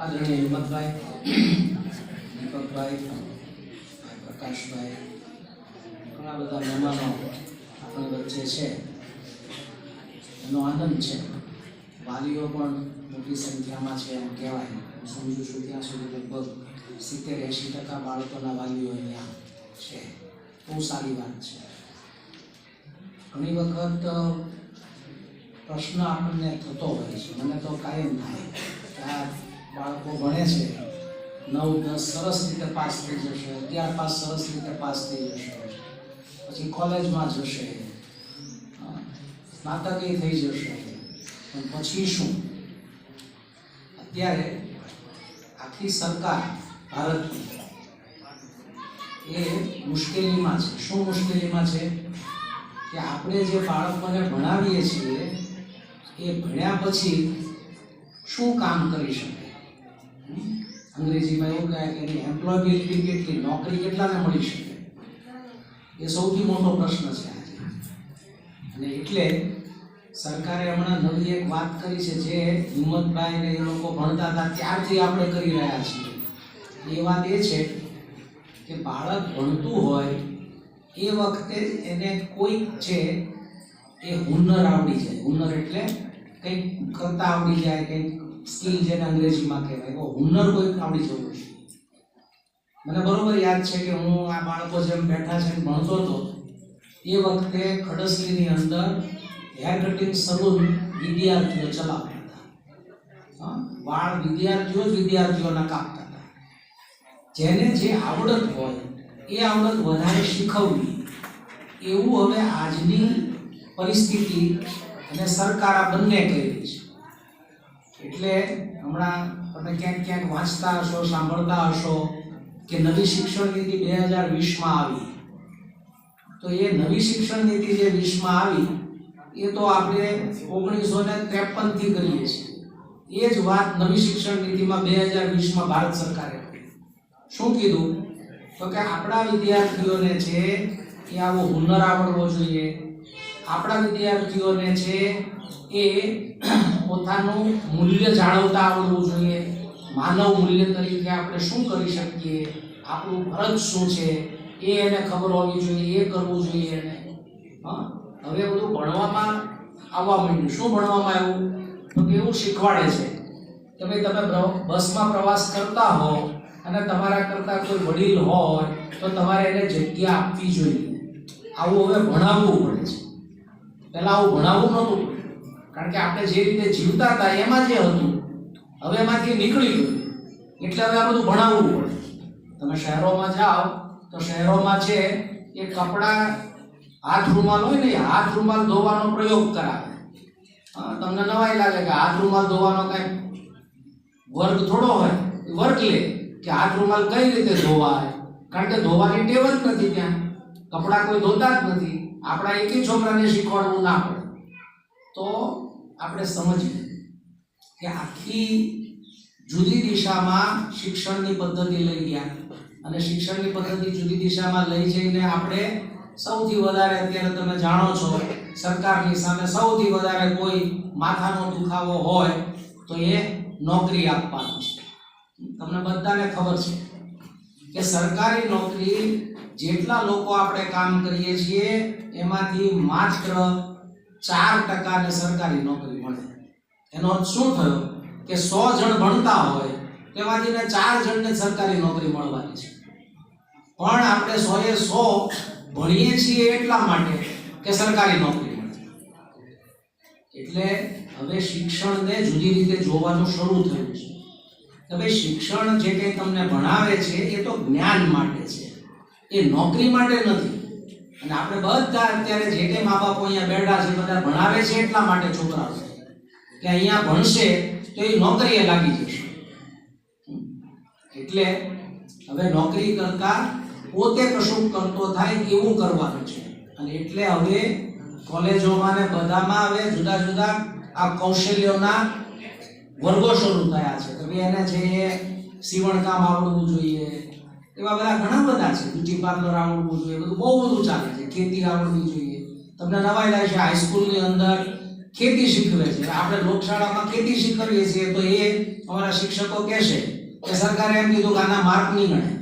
આદરણીય હિંમતભાઈ દીપકભાઈ પ્રકાશભાઈ ઘણા બધા મહેમાનો આપણી વચ્ચે છે. એનો આનંદ છે. વાલીઓ પણ મોટી સંખ્યામાં છે એમ કહેવાય. હું સમજુ છું ત્યાં સુધી લગભગ સિત્તેર એંશી ટકા બાળકોના વાલીઓ અહીંયા છે. બહુ સારી વાત છે. ઘણી વખત પ્રશ્ન આપણને થતો હોય છે. મને તો કાયમ થાય. બાળકો ભણે છે, નવ, દસ સરસ રીતે પાસ થઈ જશે અગિયાર પાસ સરસ રીતે પાસ થઈ જશે. પછી કોલેજમાં જશે. સ્નાતક સ્નાતકે થઈ જશે. પણ પછી શું? અત્યારે આખી સરકાર ભારતની એ મુશ્કેલીમાં છે. શું મુશ્કેલીમાં છે? કે આપણે જે બાળકોને ભણાવીએ છીએ, એ ભણ્યા પછી શું કામ કરી શકે? અંગ્રેજીમાં એવું કહે કે એની એમ્પ્લોયબિલિટી કેટલી નોકરી કેટલાને મળી શકે? એ સૌથી મોટો પ્રશ્ન છે આજે. અને એટલે સરકારે હમણાં નવી એક વાત કરી છે જે હિંમતભાઈ ને એ લોકો ભણતા હતા, ત્યારથી આપણે કરી રહ્યા છીએ. એ વાત એ છે કે બાળક ભણતું હોય, એ વખતે એને કોઈક છે એ હુનર આવડી જાય. હુનર એટલે કંઈક કરતા આવડી જાય, કંઈક સ્કિલ જેને અંગ્રેજીમાં કહેવાય. એવો હુનર કોઈક આવડી જવું જોઈએ મને બરોબર યાદ છે કે હું આ બાળકો જેમ બેઠા છે ભણતો હતો, એ વખતે ખડસલીની અંદર હેર કટિંગ સલૂન વિદ્યાર્થીઓ ચલાવતા હતા. વાળ વિદ્યાર્થીઓ જ વિદ્યાર્થીઓના કાપતા હતા. જેને જે આવડત હોય, એ આવડત વધારે શીખવવી. એવું હવે આજની પરિસ્થિતિ અને સરકાર આ બંને કરી છે. એટલે હમણાં તમે ક્યાંક ક્યાંક વાંચતા હશો, સાંભળતા હશો કે નવી શિક્ષણ નીતિ બે હજાર વીસમાં આવી. તો એ નવી શિક્ષણ નીતિ જે વીસમાં આવી, એ તો આપણે ઓગણીસો ને ત્રેપનથી કરીએ છીએ. એ જ વાત નવી શિક્ષણ નીતિમાં બે હજાર વીસમાં ભારત સરકારે કરી. શું કીધું? તો કે આપણા વિદ્યાર્થીઓને છે એ આવો હુનર આવડવો જોઈએ. આપણા વિદ્યાર્થીઓને છે એ પોતાનું મૂલ્ય જાળવતા આવડવું જોઈએ. માનવ મૂલ્ય તરીકે આપણે શું કરી શકીએ? આપણું ફરજ શું છે? એ એને ખબર હોવી જોઈએ, એ કરવું જોઈએ એને. હવે બધું ભણવામાં આવવા માંડ્યું. શું ભણવામાં આવ્યું? તો કે એવું શીખવાડે છે. કે ભાઈ તમે બસમાં પ્રવાસ કરતા હો અને તમારા કરતાં કોઈ વડીલ હોય તો તમારે એને જગ્યા આપવી જોઈએ. આવું હવે ભણાવવું પડે છે. પહેલાં આવું ભણાવવું નહોતું. કારણ કે આપણે જે રીતે જીવતા હતા, એમાં જે હતું, હવે એમાંથી નીકળી ગયું. એટલે હવે આ બધું ભણાવવું પડે. તમે શહેરોમાં જાઓ, તો શહેરોમાં છે એ કપડાં હાથ રૂમાલ હોય ને હાથ રૂમાલ ધોવાનો પ્રયોગ કરાવે. તમને નવાઈ લાગે કે હાથ રૂમાલ ધોવાનો કાંઈ વર્ગ થોડો હોય? વર્ગ લે કે હાથ રૂમાલ કઈ રીતે ધોવાય? કારણ કે ધોવાની ટેવ જ નથી ત્યાં. કપડાં કોઈ ધોતા જ નથી. આપણા એકે છોકરાને શીખવાડવું ના પડે. તો આપણે સમજીએ કે આખી જુદી દિશામાં શિક્ષણની પદ્ધતિ લઈ ગયા અને શિક્ષણની પદ્ધતિ જુદી દિશામાં લઈ જઈને આપણે સૌથી વધારે અત્યારે તમે જાણો છો સરકારની સામે સૌથી વધારે કોઈ માથાનો દુખાવો હોય તો એ નોકરી આપવાનો છે. તમને બધાને ખબર છે કે સરકારી નોકરી જેટલા લોકો આપણે કામ કરીએ છીએ એમાંથી માત્ર ચાર ટકાને સરકારી નોકરી મળે. એનો અર્થ શું થયો? કે સો જણ ભણતા હોય તેમાંથી ચાર જણને સરકારી નોકરી મળવાની છે. પણ આપણે સોએ સો ભણીએ છીએ એટલા માટે કે સરકારી નોકરી મળે. એટલે હવે શિક્ષણને જુદી રીતે જોવાનું શરૂ થયું છે. કે ભાઈ શિક્ષણ જે કંઈ તમને ભણાવે છે એ તો જ્ઞાન માટે છે. એ નોકરી માટે નથી. અને આપણે બધા અત્યારે જે કંઈ મા બાપો અહીંયા બેઠા છે બધા ભણાવે છે એટલા માટે છોકરાઓ કે અહીંયા ભણશે તો એ નોકરીએ લાગી જશે. એટલે હવે નોકરી કરતા પોતે કશું કરતો થાય એવું કરવાનું છે. અને એટલે હવે કોલેજોમાં ને બધામાં હવે જુદા જુદા આ કૌશલ્યોના વર્ગો શરૂ થયા છે. ભાઈ એને છે એ સીવણકામ આવડવું જોઈએ એવા બધા ઘણા બધા છે. બ્યુટી પાર્લર આવડવું જોઈએ, બધું બહુ બધું ચાલે છે. ખેતી આવડવી જોઈએ. તમને નવાઈ લાગશે છે હાઈસ્કૂલની અંદર ખેતી શીખવે છે. આપણે લોકશાળામાં ખેતી શીખવીએ છીએ તો એ અમારા શિક્ષકો કહેશે કે સરકારે એમ કીધું કે આના માર્ક નહીં ગણે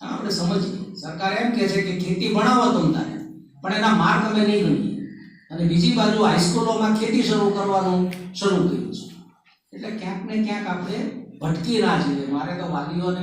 આપણે સમજીએ. સરકાર એમ કહે છે કે ખેતી ભણાવો તમ તારે, પણ એના માર્ક અમે નહીં ગણીએ. અને બીજી બાજુ હાઈસ્કૂલોમાં ખેતી શરૂ કરવાનું શરૂ કર્યું છે. એટલે ક્યાંક ને ક્યાંક આપણે ભટકી ના જઈએ. મારે તો વાલીઓને